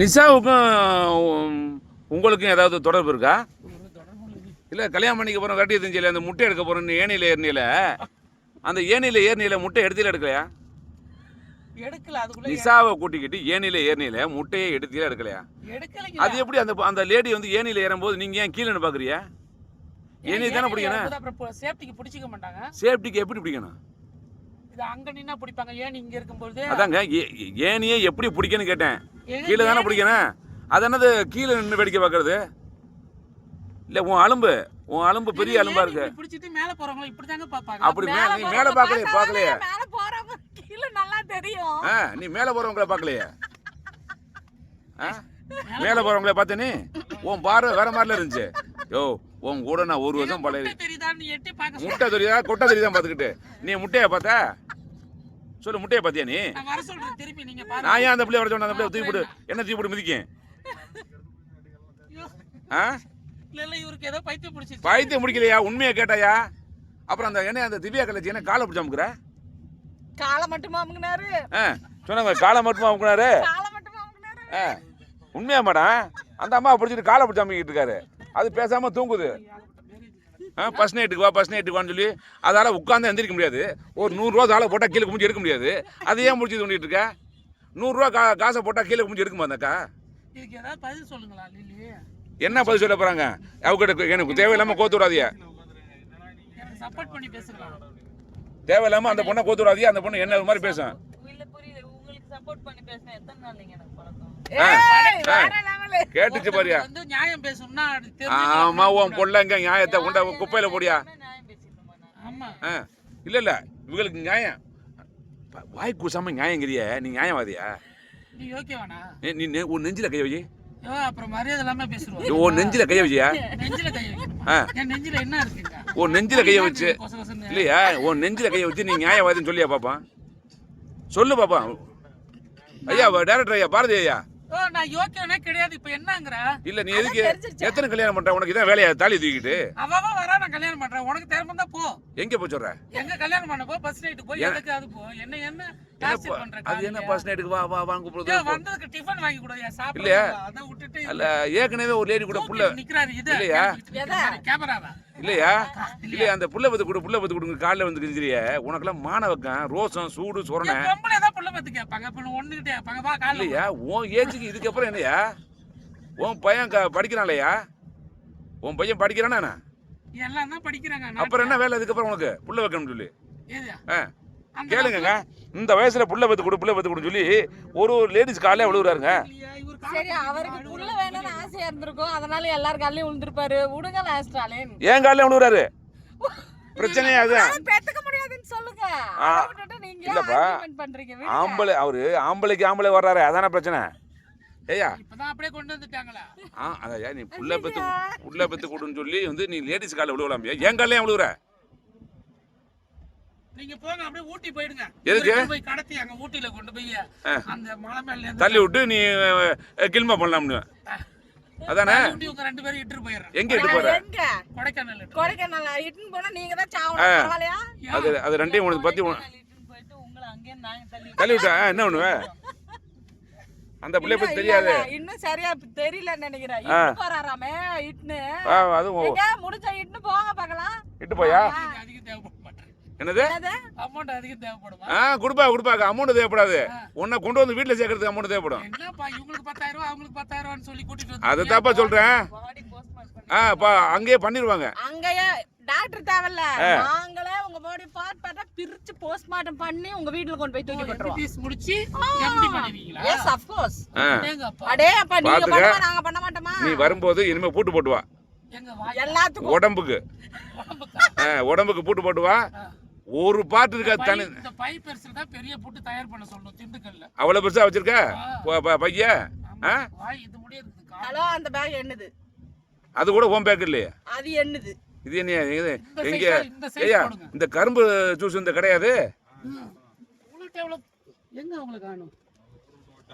நிஷாவுக்கும் உங்களுக்கும் ஏதாவது தொடர்பு இருக்கா? இல்லை. கல்யாணம் பண்ணிக்க போகிறோம் கட்டி தெரிஞ்சல அந்த முட்டை எடுக்க போகிறோன்னு ஏனியில் ஏறினில. அந்த ஏனியில் ஏறினில முட்டை எடுத்துல எடுக்கலையா? நிஷாவை கூட்டிக்கிட்டு ஏனியில் ஏறினில முட்டையை எடுத்துல எடுக்கலையா? அது எப்படி அந்த அந்த லேடி வந்து ஏனியில் ஏறும்போது நீங்கள் ஏன் கீழே பார்க்குறியா ஏனி தானே பிடிக்கணும்? சேஃப்டிக்கு எப்படி பிடிக்கணும்? இது அங்க நின்னா பிடிப்பாங்க. ஏன் இங்க இருக்கும்போது அதாங்க ஏனியை எப்படி பிடிக்கன்னு கேட்டேன். கீழே தானே பிடிக்கணும்? அது என்னது கீழே நின்று வேடிக்கை பார்க்கறது? இல்லை உன் அலும்பு உன் அலும்பு பெரிய அலும்பா இருக்கு. இப்படி பிடிச்சிட்டு மேல போறவங்க பாப்பாங்க அப்படி மே நீ மேலே பார்க்கலையே பார்க்கலையே. மேல போறவங்க கீழே நல்லா தெரியும். ஆ நீ மேலே போகிறவங்கள பார்க்கலையே? ஆ? மேலே போகிறவங்கள பார்த்த நீ? உன் பார்வை வேற மாதிரில இருந்துச்சு. யோ உன் கூட நான் ஒரு வருஷம் பழைய முட்டை தெரியுதா? கொட்டை தெரியுதா பார்த்துக்கிட்டு? நீ முட்டையை பார்த்த? சொல்லு முட்டையை பார்த்தியா நீ? நான் வர சொல்றேன் திருப்பி நீங்க பாருங்க. நான் ஏன் அந்த பிள்ளைய வர சொன்னேன்? அந்த பிள்ளைய தூக்கி போட்டு என்ன? தூக்கி போட்டு மிதிக்கேன் ஐயோ, ஆ? இல்ல இல்ல இவருக்கு ஏதோ பைத்தியம் முடிக்கலையா உண்மையை கேட்டாயா? அப்புறம் அந்த என்ன அந்த திவ்யா கலைச்சி என்ன காலை பிடிச்சி அமுக்குற? காலை மட்டுமா அமுங்கினாரு ஆ சொன்னாங்க காலை மட்டுமா அமுக்குனாரு? உண்மையா மேடம்? அந்த அம்மா பிடிச்சிட்டு காலை பிடிச்சி அமுக்கிட்டு இருக்காரு. அது பேசாம தூங்குது. ஆ ஃபஸ்ட் நைட்டுக்கு வா ஃபஸ்ட் நைட்டுக்கு வான்னு சொல்லி அதால் உட்காந்து எந்திரிக்க முடியாது. ஒரு நூறுரூவா தாளை போட்டால் கீழே குமிஞ்சு எடுக்க முடியாது. அது ஏன் முடிச்சு தோண்டிட்டு இருக்க? நூறுரூவா கா காசை போட்டால் கீழே குமிஞ்சு எடுக்குமா அந்த அக்கா இதுக்கு ஏதாவது பதில் சொல்லுங்களா லில்லி? என்ன பதில் சொல்ல போகிறாங்க அவகிட்ட எனக்கு தேவையில்லாமல் கோத்து பேசுங்களா தேவையில்லாமல் அந்த பொண்ணை கோத்து விடாதீங்க அந்த பொண்ணு என்ன மாதிரி பேசும்? கேட்டுச்சு பாரியா? நியாயம் பேசணும்னா ஆமா உன். பொண்ணங்க நியாயத்தை கொண்ட குப்பையில போடியா? இல்ல இல்ல இவங்களுக்கு நியாயம். வாய் கூசாம நியாயங்கிறிய நீ நியாயவாதியா? நீ ஓகேவானா நீ- உன் நெஞ்சில அப்புறம் மரியாதை இல்லாம பேசுறோம் உன் நெஞ்சில கைய வச்சியா நெஞ்சில கை. என் நெஞ்சில என்ன இருக்குங்க? உன் நெஞ்சில கைய வச்சு. இல்லையா? உன் நெஞ்சில கைய வச்சு நீ நியாயவாதின்னு சொல்லியா பாப்பா? சொல்லு பாப்பா. ஐயா டேரக்டர் ஐயா பாரதி ஐயா. ஓ நான் யோக்கியனே கிடையாது இப்ப என்னங்கற? இல்ல நீ எதுக்கு எத்தனை கல்யாணம் பண்ற? உனக்கு இதான் வேலையா? தாலி தூக்கிட்டு அவ அவ வரா நான் கல்யாணம் பண்றேன். உனக்கு திறமை தான் போ. எங்க போய் சொல்ற? எங்க கல்யாணம் பண்ண போ? பஸ் நைட்டு போய் எதுக்கு அது போ? என்ன என்ன? டார்ச்சர் பண்ற அது என்ன? பர்ஸ் நைட்டுக்கு வா வா வாங்க கூப்பிடுறது வந்ததுக்கு டிஃபன் வாங்கி கொடுயா? சாப்பிடுங்க அதை விட்டுட்டு அல்ல ஏற்கனவே ஒரு லேடி கூட புள்ள நிக்கிறாரு இது. இல்லையா? கேமராவா இல்லையா? இல்லையா? அந்த புள்ள பத்து கொடு புள்ள பத்து கொடுங்க. காலைல வந்து கிஞ்சிரிய உனக்கெல்லாம் மானவக்கம். ரோசம் சூடு சொரணை. புள்ள பத்து கேட்பாங்க. இப்ப ஒண்ணுகிட்டே கேட்பாங்க. வா காலைல இல்லையா? உன் ஏஜுக்கு இதுக்கப்புறம் என்னையா? உன் பையன் க- படிக்கிறான்லையா? உன் பையன் படிக்கிறானா எல்லாம் தான் படிக்கிறாங்க. அப்புறம் என்ன வேலை இதுக்கப்புறம் உனக்கு? புள்ள வைக்கணும்னு சொல்லி. கேளுங்கங்க. இந்த வயசுல புள்ள பத்து கொடு புள்ள பத்து கொடுன்னு சொல்லி ஒரு ஒரு லேடிஸ் காலையில விழுகுறாருங்க இல்லையா, இவரு காலை சரி அவருக்கு புள்ள வேணும்னு ஆசையா இருந்திருக்கும். அதனால எல்லார் காலையும் விழுந்திருப்பாரு. விடுங்க ஸ்டாலின் ஏன் காலையில விழுகுறாரு பிரச்சனையே அதுதான் அதை இல்லப்பா. ஆம்பளை அவரு ஆம்பளைக்கு ஆம்பளை வர்றாரு அதானே பிரச்சனை? ஏய்யா. இப்பதான் அப்படியே கொண்டு வந்துட்டாங்களா? ஆ அதையா நீ புள்ள பெத்து புள்ள பெத்து கொடுன்னு சொல்லி வந்து நீ லேடிஸ் காலில் விழுவலாமியா என் காலையும் ஏன் விழுவுற? நீங்க போங்க அப்படியே ஊட்டி போயிடுங்க. எதுக்கு? போய் கடத்தி அங்க ஊட்டியில கொண்டு போய் அந்த மலை மேல தள்ளி விட்டு நீ கில்மா பண்ணலாம்னு. அதானே? ரெண்டு பேரும் இட்டுட்டு போயிடுறேன். எங்க இட்டு போற? கொடைக்கானல் இட்டு. கொடைக்கானல்? இட்டுன்னு போனா நீங்க தான் சாவணும். அது அது ரெண்டையும் உனக்கு பத்தி தள்ளி விட்டா என்ன பண்ணுவ அந்த பிள்ளைய பத்தி தெரியாது. இன்னும் சரியா தெரியலன்னு நினைக்கிறேன். இட்டு போறாராமே அதுவும் எங்க முடிஞ்சா இட்டுன்னு போங்க பார்க்கலாம். இட்டு போயா இது அதிகம் தேவைப்பட மாட்டேன் என்னது? அமௌண்ட் அதிகம் தேவைப்படுமா? ஆ கொடுப்பா கொடுப்பாக்க அமௌண்ட் தேவைப்படாது. உன்னை கொண்டு வந்து வீட்டில் சேர்க்கறதுக்கு அமௌண்ட் தேவைப்படும். என்னப்பா இவங்களுக்கு பத்தாயிரம் ரூபா அவங்களுக்கு பத்தாயிரம் ரூபான்னு சொல்லி கூட்டிட்டு வந்து அதை தாப்பா சொல்றேன். பாடி போஸ்ட்மார்ட் பண்ணி ஆ பா அங்கேயே பண்ணிடுவாங்க அங்கேயே டாக்டர் தேவையில்ல. நாங்களே உங்க பாடி பார்ட் பார்ட்டா பிரிச்சு போஸ்ட்மார்ட்டம் பண்ணி உங்க வீட்டுல கொண்டு போய் தூக்கி போட்டுருவோம் முடிச்சு எம்டி பண்ணுவீங்களா? எஸ் ஆஃப் கோர்ஸ் அடே அப்பா நீங்க. பண்ணுவா நாங்க பண்ண மாட்டோமா? நீ வரும்போது இனிமே பூட்டு போட்டு வா. எங்க வாய் எல்லாத்துக்கும். உடம்புக்கு. உடம்புக்கா? ஆ, உடம்புக்கு பூட்டு போட்டு வா. ஒரு பாட்டு இருக்கா பை- தனி இந்த பை பெருசுல தான் பெரிய புட்டு தயார் பண்ண சொல்லணும் திண்டுக்கல்ல. அவ்வளோ பெருசா வச்சிருக்க? பைய? இது முடிய இருக்குது கால். ஹலோ அந்த பேக் என்னது? அது கூட ஹோம் பேக் இல்லையே? அது என்னது? இது என்ன எங்க ஐயா போடுங்க. இந்த கரும்பு ஜூஸ் இந்த கிடையாது. உங்களுக்கு எங்க அவங்களுக்கு காணும்?